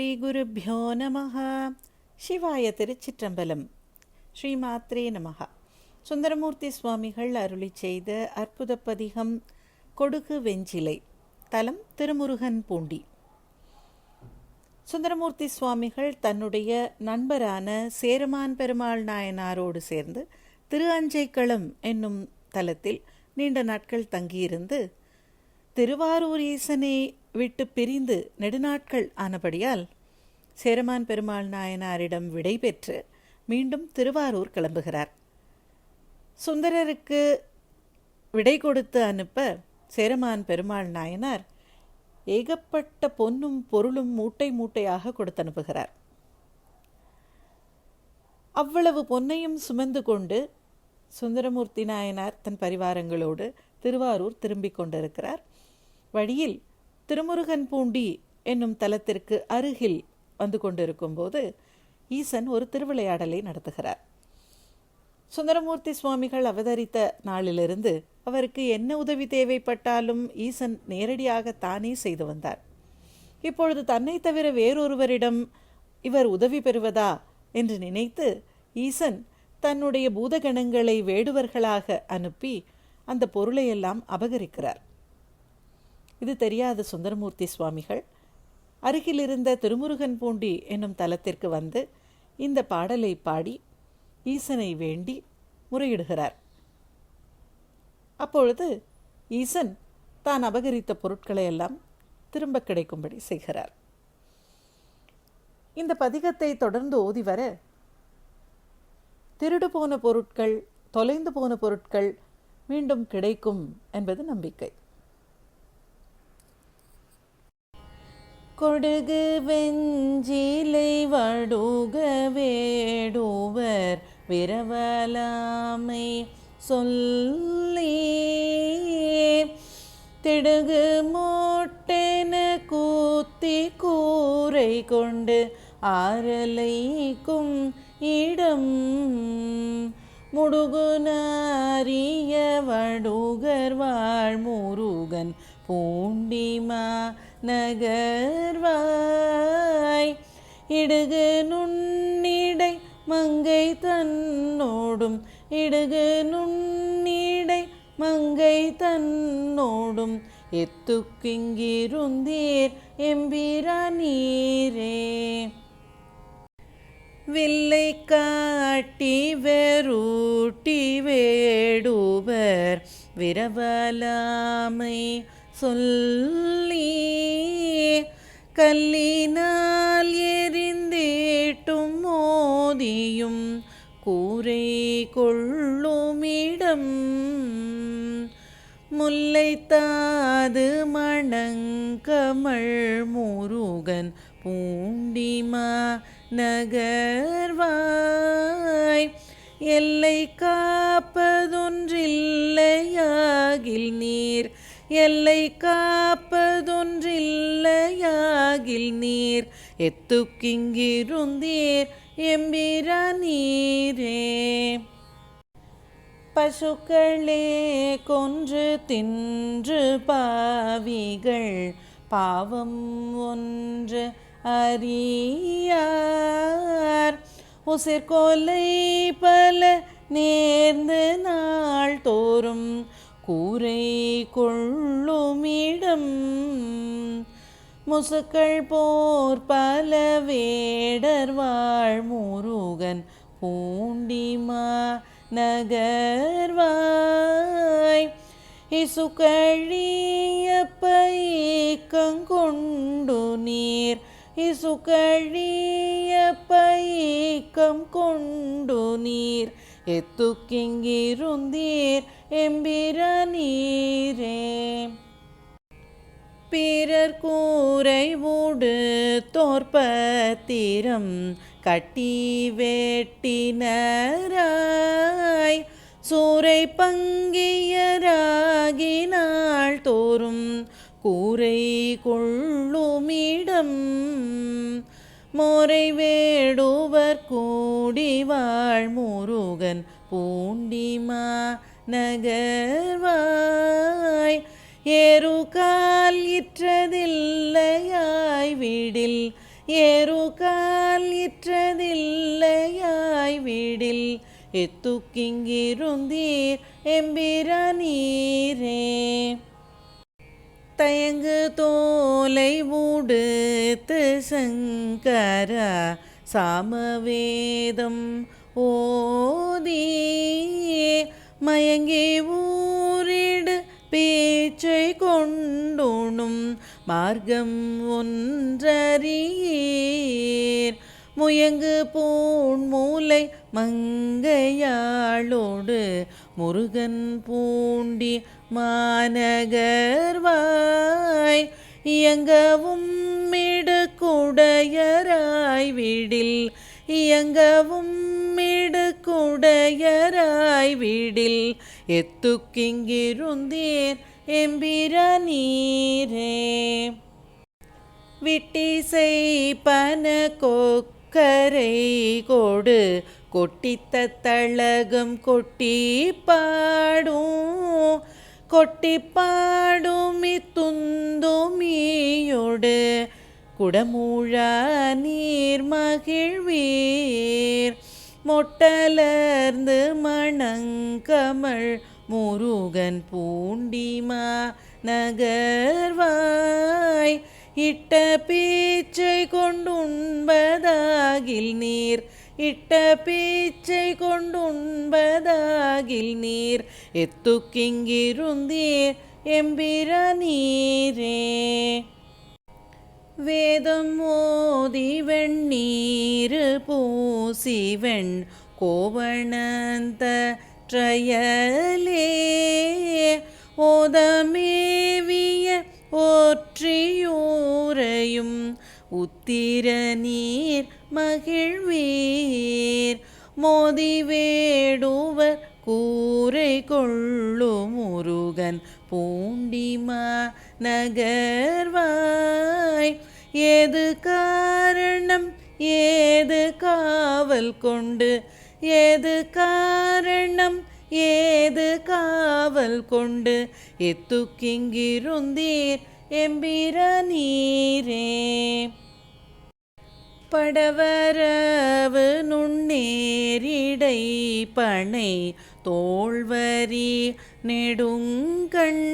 ஸ்ரீ குருப்பியோ நமः சிவாய திருச்சிற்றம்பலம். ஸ்ரீமாத்ரே நமः சுந்தரமூர்த்தி சுவாமிகள் அருளி செய்த அற்புத பதிகம் கொடுகு வெஞ்சிலை தலம் திருமுருகன் பூண்டி. சுந்தரமூர்த்தி சுவாமிகள் தன்னுடைய நண்பரான சேரமான் பெருமாள் நாயனாரோடு சேர்ந்து திரு அஞ்சைக்களம் என்னும் தலத்தில் நீண்ட நாட்கள் தங்கியிருந்து திருவாரூர் ஈசனை விட்டு பிரிந்து நெடுநாட்கள் ஆனபடியால் சேரமான் பெருமாள் நாயனாரிடம் விடை பெற்று மீண்டும் திருவாரூர் கிளம்புகிறார். சுந்தரருக்கு விடை கொடுத்து அனுப்ப சேரமான் பெருமாள் நாயனார் ஏகப்பட்ட பொன்னும் பொருளும் மூட்டை மூட்டையாக கொடுத்து அனுப்புகிறார் அவ்வளவு பொன்னையும் சுமந்து கொண்டு சுந்தரமூர்த்தி நாயனார் தன் பரிவாரங்களோடு திருவாரூர் திரும்பிக் கொண்டிருக்கிறார். வழியில் திருமுருகன் பூண்டி என்னும் தலத்திற்கு அருகில் வந்து கொண்டிருக்கும் போது ஈசன் ஒரு திருவிளையாடலை நடத்துகிறார். சுந்தரமூர்த்தி சுவாமிகள் அவதரித்த நாளிலிருந்து அவருக்கு என்ன உதவி தேவைப்பட்டாலும் ஈசன் நேரடியாக தானே செய்து வந்தார். இப்பொழுது தன்னை தவிர வேறொருவரிடம் இவர் உதவி பெறுவதா என்று நினைத்து ஈசன் தன்னுடைய பூதகணங்களை வேடுவர்களாக அனுப்பி அந்த பொருளையெல்லாம் அபகரிக்கிறார். இது தெரியாத சுந்தரமூர்த்தி சுவாமிகள். அருகிலிருந்த திருமுருகன் பூண்டி என்னும் தலத்திற்கு வந்து இந்த பாடலை பாடி ஈசனை வேண்டி முறையிடுகிறார். அப்பொழுது ஈசன் தான் அபகரித்த பொருட்களை எல்லாம் திரும்ப கிடைக்கும்படி செய்கிறார். இந்த பதிகத்தை தொடர்ந்து ஓதி வர திருடு போன பொருட்கள் தொலைந்து போன பொருட்கள் மீண்டும் கிடைக்கும் என்பது நம்பிக்கை. கொடுகு வெஞ்சிலை வடுக வேடுவர் விரவலாமை சொல்லி. திடுகு மோட்டென கூத்தி கூரை கொண்டு ஆரலைக்கும் இடம். முடுகுனாரிய வடுகர் வாழ் முருகன் பூண்டிமா நகர்வாய். இடுகு நுண்ணிடை மங்கை தன்னோடும் இடுகு நுண்ணிடை மங்கை தன்னோடும். எத்துக்கிங்கிருந்தீர் எம்பிரானீரே வில்லை காட்டி வெரூட்டி வேடுவர் விரவலாமை சொல்லி கல்லினால் எரிந்தேட்டும் மோதியும் கூரை கொள்ளுமிடம். முல்லைத்தாது மணங்கமள் முருகன் பூண்டிமா நகர்வாய். எல்லை காப்பதொன்றில்லையாகில் நீர் எல்லை காப்பதொன்றில்லையாகில் நீர். எத்துக்கிங்கிருந்தீர் எம்பிர நீரே. பசுக்களே கொன்று தின்று பாவிகள் பாவம் ஒன்று அறியார். உசிர்கொலை பல நேர்ந்து நாள் தோறும் கூரை கொள்ளுமிடம் முசுக்கள் போர் பல வேடர் வாழ் முருகன் பூண்டிமா நகர்வாய் இசுகழிய நீர் இசுகழிய கொண்டு நீர் எத்துக்கிங்கிருந்தீர் எம்பிரநீரே பிறர் கூரை ஊடு தோற்பத்திரம் கட்டி வேட்டினராய். சூரை பங்கியராகினாள் தோறும் கூரை கொள்ளுமிடம். மோரை வேடுவர் கூ வாழ் முருகன் பூண்டிமா நகர்வாய் ஏறுகால் இற்றதில்லையாய் வீடில். ஏறுகால் இற்றதில்லையாய் வீடில். எத்துக்கிங்கிருந்தீர் எம்பிரானீரே. தயங்கு தோலை மூடுத்து சங்கரா. சாமவேதம் ஓதி மயங்கி ஊரிடு பேச்சை கொண்டுணும் மார்க்கம் ஒன்றறியீர் முயங்கு பூண் மூலை மங்கையாளோடு முருகன் பூண்டி மாநகர்வாய் இயங்கவும் மிடுக்குடையராய் வீடில் இயங்கவும் மிடுக்குடையராய் வீடில் எத்துக்கிங்கிருந்தீர் எம்பிர நீரே விட்டிசை பன கொக்கரை கொடு. கொட்டித்த தழகம் கொட்டி பாடும். கொட்டி பாடும் இத்துந்துமியோடு குடமூழ நீர் மகிழ்வீர் மொட்டலர்ந்து மணங்கமள் முருகன் பூண்டிமா நகர்வாய் இட்ட பீச்சை கொண்டுண்பதாகில் நீர் இட்ட பீச்சை கொண்டுண்பதாகில் நீர். எத்துக்கிங்கிருந்தீர் எம்பிர நீரே வேதம் மோதி வெண்ணீரு பூசி வெண் கோவணந்த ட்ரயலே ஓதமேவிய ஒற்றியூரையும் உத்திர நீர் மகிழ்வீர். மோதி வேடுவர் கூரை கொள்ளும் முருகன் பூண்டிமா நகர்வாய் ஏது காரணம்? ஏது காவல் கொண்டு? ஏது காரணம்? ஏது காவல் கொண்டு? எத்துக்கிங்கிருந்தீர் எம்பிர நீரே படவரவு நுண்ணேரிடை பனை தோல்வரி நெடுங்கண்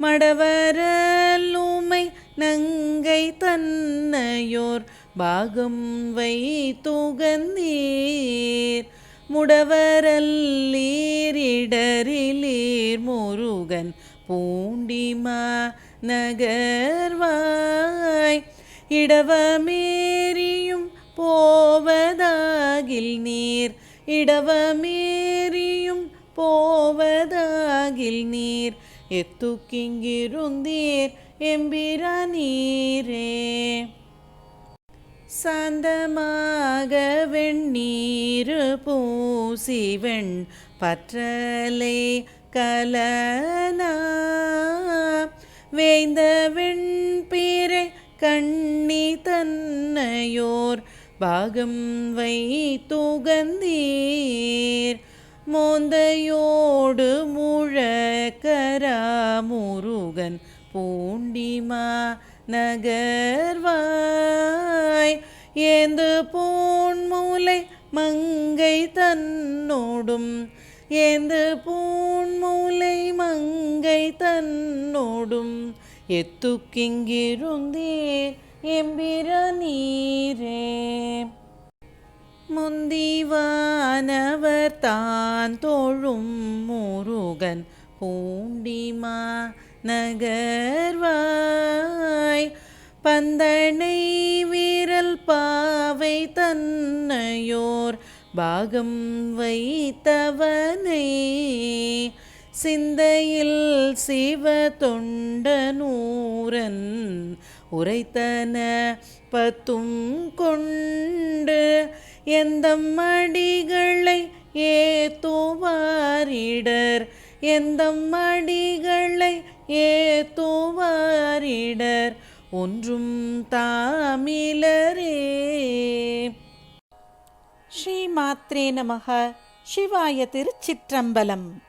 மடவரலுமை நங்கை தன்னையோர் பாகம் வைத்துகந்தீர். முடவரல்லீரிடரிலீர் முருகன் பூண்டிமா நகர்வா இடவமேறியும் போவதாகில் நீர். இடவமேறியும் போவதாகில் நீர். எத்துக்கிங்கிருந்தீர் எம்பிரா நீரே. சாந்தமாக வெண்ணீர் பூசி வெண் பற்றலை கலனா. வேந்த வெண்பீரை கண்ணி தன்னையோர் பாகம் வைத்துகந்தீர். மோந்தையோடு முழக்கரா முருகன் பூண்டிமா நகர்வாய். ஏந்து பூண்மூலை மங்கை தன்னோடும் ஏந்து பூண்மூலை மங்கை தன்னோடும் எத்துக்கிங்கிருந்தீர் எம்பிர நீரே முந்திவானவர் தான் தோழும் முருகன் பூண்டிமா நகர்வாய். பந்தனை வீரல் பாவை தன்னையோர் பாகம் வைத்தவனை. சிந்தையில் சிவ தொண்டனூரன் உரைத்தன பத்தும் கொண்டு எந்த மடிகளை ஏத்துவாரிடர்? எந்த மடிகளை ஏத்துவாரிடர்? ஒன்றும் தாமிலரே. ஸ்ரீ மாத்ரே நமக. சிவாய திருச்சிற்றம்பலம்.